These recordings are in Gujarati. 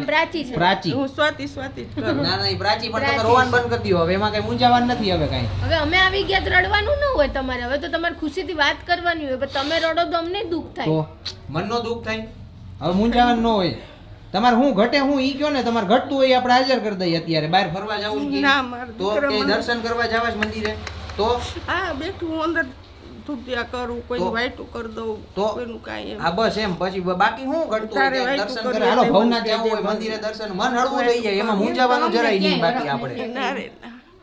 નામ પ્રાચી છે. પ્રાચી. હું સ્વાતિ સ્વાતિ જ કરું. ના ના ઈ પ્રાચી પણ તમે રોવાનું બંધ કરી દો હવે એમાં કઈ મૂંઝાવાનું નથી હવે કઈ. હવે અમે આવી ગયા તો રડવાનું ન હોય તમારે. હવે તો તમારે ખુશીથી વાત કરવાની હોય. પણ તમે રડો તો અમને દુઃખ થાય. મનનો દુઃખ થાય. હવે મૂંઝાવાનું ન હોય. તમારે હું ઘટે હું ઈ કયો ને તમારે ઘટતું હોય આપણે હાજર કરી દઈએ અત્યારે. બહાર ફરવા જવું છે ના, મારા તો દર્શન કરવા જવા મંદિરે? તો? હા બેઠું હું ધૂપિયા કરું કોઈ? વાઈટું કરી દઉં તો? કોઈનું કાંઈ એમ. આ બસ એમ. પછી બાકી હું ઘટતું હોય દર્શન કરે? હાલો ભવનાથ જવું હોય મંદિરે દર્શન મન હળવું થઈ જાય એમાં મૂંઝાવાનું જરાય નહીં બાકી આપણે. ના રે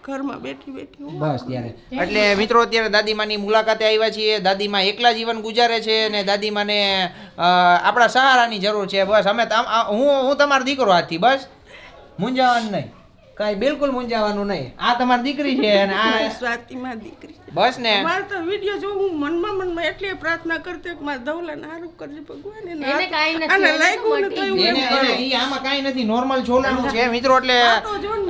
ઘરમાં બેઠી બેઠી બસ ત્યારે. એટલે મિત્રો અત્યારે દાદીમાની મુલાકાતે આવ્યા છીએ. દાદીમા એકલા જીવન ગુજારે છે અને દાદીમાને આપણા સહારાની જરૂર છે. બસ અમે તમ- હું હું તમારો દીકરો આજથી બસ. મૂંઝાવાનું નહીં. કાંઈ બિલકુલ મૂંઝાવાનું નહીં. આ તમારી દીકરી છે અને આ સ્વાતિમાં દીકરી. બસ ને. મારે તો વિડિયો જો હું મનમાં મનમાં એટલી પ્રાર્થના કરતી કે મારા દવલા હારું કરજે ભગવાન એને એને કાંઈ નથી, અને એને લાગ્યું ને મટી એને. ઈ આમાં કાઈ નથી. નોર્મલ છોલાનું છે મિત્રો એટલે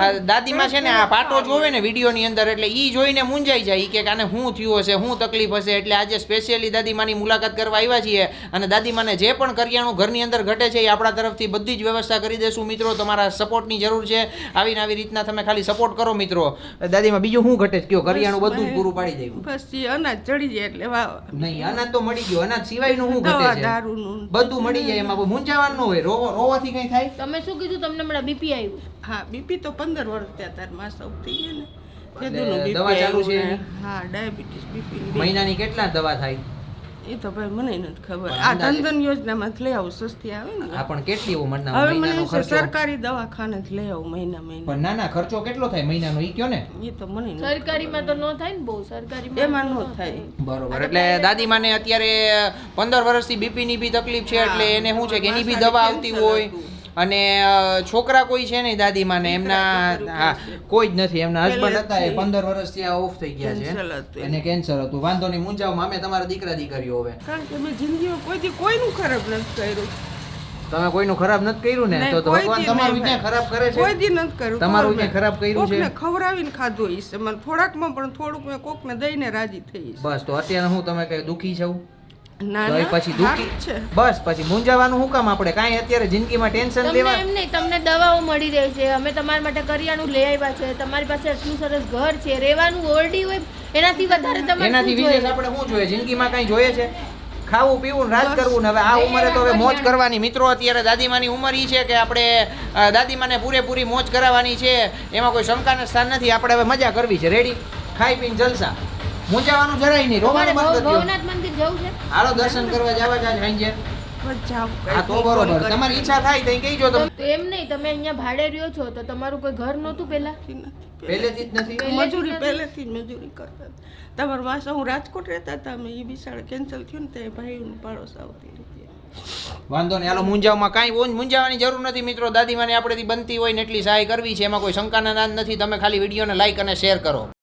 ને. દાદીમાં છે ને આ પાટો જોવે ને વિડીયોની અંદર એટલે ઈ જોઈને મૂંઝાઈ જાય. ઈ કે આને શું થયું હશે શું તકલીફ હશે? એટલે આજે સ્પેશિયલી દાદીમાની મુલાકાત કરવા આવ્યા છીએ અને દાદીમાને જે પણ કરિયાણું ઘરની અંદર ઘટે છે એ આપણા તરફથી બધી જ વ્યવસ્થા કરી દેશું મિત્રો. તમારા સપોર્ટની જરૂર છે. આવીને આવી રીતના તમે ખાલી સપોર્ટ કરો મિત્રો. દાદીમાં બીજું શું ઘટે છે? કયો કરિયાણું બધું પૂરું પાડી દેવું. બસ એ અનાજ ચડી જાય એટલે નહીં અનાજ તો મળી ગયો. અનાજ સિવાયનું શું ઘટે છે? બધું મળી જાય એમાં. કોઈ મૂંઝાવાનું હોય. રોવા રોવાથી કઈ થાય? તમે શું કીધું? તમને હમણાં બીપી આવ્યું. હા બીપી તો પંદર વર્ષ ત્યાં તાર માસ આઉટ થઈ ગયા ને. દવા ચાલુ છે? હા ડાયાબિટીસ બીપી મહિનાની કેટલા દવા થાય? એ તો ભાઈ મને નથી ખબર. આ ધનધન યોજનામાં લઈ આવું સસ્તી આવે ને? આ પણ કેટલી એવું મહિના હવે મને છે સરકારી દવાખાને જ લઈ આવું મહિના મહિના. પણ ના ના ખર્ચો કેટલો થાય મહિનાનો? ઈ કયો ને? એ તો મને સરકારીમાં તો ન થાય ને બહુ સરકારીમાં એમાં નો થાય. બરોબર. એટલે દાદી માને અત્યારે પંદર વર્ષથી બીપી ની બી તકલીફ છે એટલે એને શું છે કે એની બી દવા આવતી હોય. અને છોકરા કોઈ છે નહીં દાદીમાને એમના હા કોઈ જ નથી. એમના હસબન્ડ હતા એ પંદર વર્ષથી આ ઓફ થઈ ગયા છે. એને કેન્સર હતું. વાંધો નહીં મૂંઝાવમાં અમે તમારા દીકરા દીકરીઓ હવે. કારણ કે મેં જિંદગીમાં કોઈથી કોઈનું ખરાબ નથી કર્યું. તમે કોઈનું ખરાબ નથી કર્યું ને? તો ભગવાન તમારું ક્યાં ખરાબ કરે છે કોઈ દી નથી કર્યું. તમારું ક્યાં ખરાબ કર્યું છે? કોકને ખવડાવીને ખાધું હશે. મને થોડાકમાં પણ થોડુંક મેં કોકને દઈને રાજી થઈ બસ તો અત્યારે હું તમે કઈ દુખી છો? પછી દુખી? છે. બસ પછી મૂંઝાવાનું શું કામ આપણે? કાંઈ અત્યારે જિંદગીમાં ટેન્શન લેવા એમ નહીં તમને દવાઓ મળી રહી છે. અમે તમારા માટે કરિયાણું લઈ આવ્યા છે. તમારી પાસે એટલું સરસ ઘર છે. રહેવાનું ઓરડી હોય એનાથી વધારે તમારે એનાથી વિશેષ આપણે શું જોઈએ? જિંદગીમાં કઈ જોઈએ છે? ખાવું પીવું રાજ કરવું ને હવે આ ઉંમરે તો હવે મોજ કરવાની મિત્રો અત્યારે દાદીમાની ઉંમર ઈ છે કે આપણે દાદીમાને પૂરેપૂરી મોજ કરાવવાની છે. એમાં કોઈ શંકાને સ્થાન નથી. આપણે હવે મજા કરવી છે. રેડી ખાઈ પીને જલસા. મૂંઝાવાનું જરાય નહીં રોવાનું બંધ કરી ભવનાથ મંદિર જવું છે? હાલો દર્શન કરવા જવા જાય સાંજે બસ હા તો બરોબર. તમારી ઈચ્છા થાય તો કહીજો તમે. તો એમ નહીં તમે અહીંયા ભાડે રહ્યો છો તો તમારું કોઈ ઘર નહોતું પહેલા? નથી. પહેલેથી જ. નથી? મજૂરી પહેલેથી જ મજૂરી કરતા. તમારા માસા હું રાજકોટ રહેતા હતા અમે એ બિસાડે કેન્સલ થયું ને ત્યાં ભાઈ પાડોશ આવતી વાંધો નહીં હાલો મૂંઝાવમાં કાંઈ બહુ મૂંઝાવાની જરૂર નથી મિત્રો. દાદી માની આપણેથી બનતી હોય ને એટલી સહાય કરવી છે એમાં કોઈ શંકાના નાદ નથી. તમે ખાલી વિડીયોને લાઈક અને શેર કરો.